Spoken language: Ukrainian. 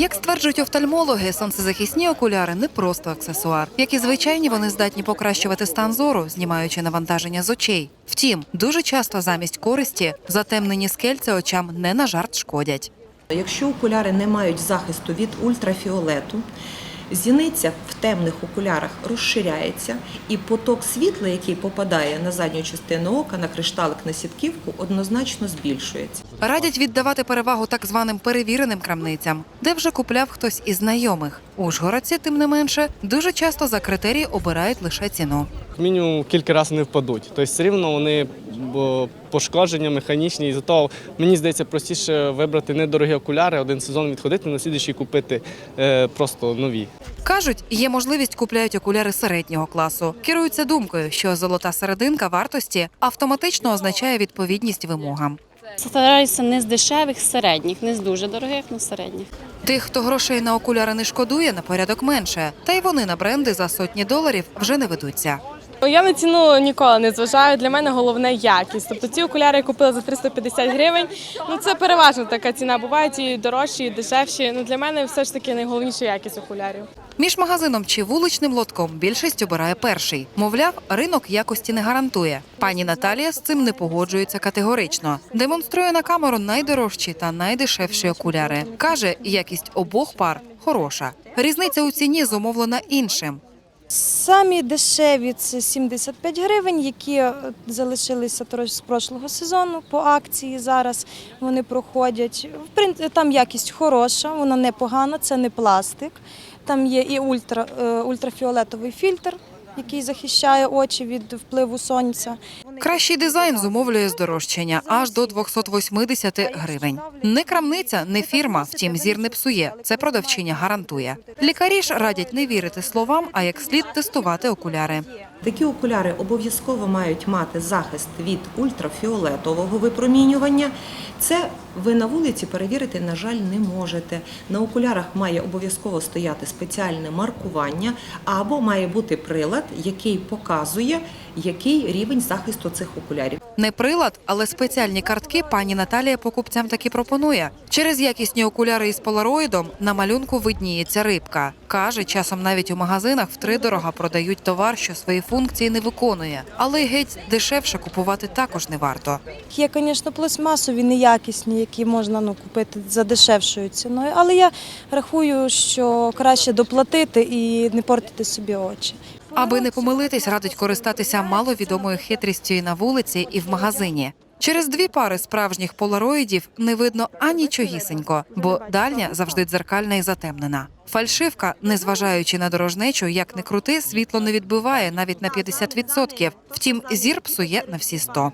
Як стверджують офтальмологи, сонцезахисні окуляри не просто аксесуар. Як і звичайні, вони здатні покращувати стан зору, знімаючи навантаження з очей. Втім, дуже часто замість користі затемнені скельця очам не на жарт шкодять. Якщо окуляри не мають захисту від ультрафіолету, зіниця в темних окулярах розширяється, і поток світла, який попадає на задню частину ока, на кришталик, на сітківку, однозначно збільшується. Радять віддавати перевагу так званим перевіреним крамницям, де вже купляв хтось із знайомих. Ужгородці, тим не менше, дуже часто за критерії обирають лише ціну. Мінімум кілька разів не впадуть. Тобто все рівно вони пошкодження механічні. І за того мені здається простіше вибрати недорогі окуляри, один сезон відходити, на слідуючий купити е, просто нові. Кажуть, є можливість купляють окуляри середнього класу. Керуються думкою, що золота серединка вартості автоматично означає відповідність вимогам. Стараюся не з дешевих, середніх, не з дуже дорогих, але середніх. Тих, хто грошей на окуляри не шкодує, на порядок менше. Та й вони на бренди за сотні доларів вже не ведуться. Я на ціну ніколи не зважаю. Для мене головне якість. Тобто ці окуляри я купила за 350 гривень. Ну це переважно така ціна. Бувають і дорожчі, і дешевші. Ну для мене все ж таки найголовніше якість окулярів. Між магазином чи вуличним лотком більшість обирає перший. Мовляв, ринок якості не гарантує. Пані Наталія з цим не погоджується категорично. Демонструє на камеру найдорожчі та найдешевші окуляри. Каже, якість обох пар хороша. Різниця у ціні зумовлена іншим. Самі дешеві це 75 гривень, які е, залишилися з прошлого сезону по акції. Зараз вони проходять. Там якість хороша, вона непогана, це не пластик. Там є і е, ультрафіолетовий фільтр, який захищає очі від впливу сонця. Кращий дизайн зумовлює здорожчання аж до 280 гривень. Не крамниця, не фірма, втім зір не псує. Це продавчиня гарантує. Лікарі ж радять не вірити словам, а як слід тестувати окуляри. Такі окуляри обов'язково мають мати захист від ультрафіолетового випромінювання. Це ви на вулиці перевірити, на жаль, не можете. На окулярах має обов'язково стояти спеціальне маркування або має бути прилад, який показує, який рівень захисту цих окулярів. Не прилад, але спеціальні картки пані Наталія покупцям таки пропонує. Через якісні окуляри із полароїдом на малюнку видніється рибка. Каже, часом навіть у магазинах втридорога продають товар, що свої функції не виконує. Але й геть дешевше купувати також не варто. Є, звісно, пластмасові неякісні, які можна ну, купити за дешевшою ціною. Але я рахую, що краще доплатити і не портити собі очі. Аби не помилитись, радить користатися маловідомою хитрістю і на вулиці, і в магазині. Через дві пари справжніх полароїдів не видно анічогісенько, бо дальня завжди дзеркальна і затемнена. Фальшивка, незважаючи на дорожнечу, як не крути, світло не відбиває навіть на 50%. Втім, зір псує на всі 100.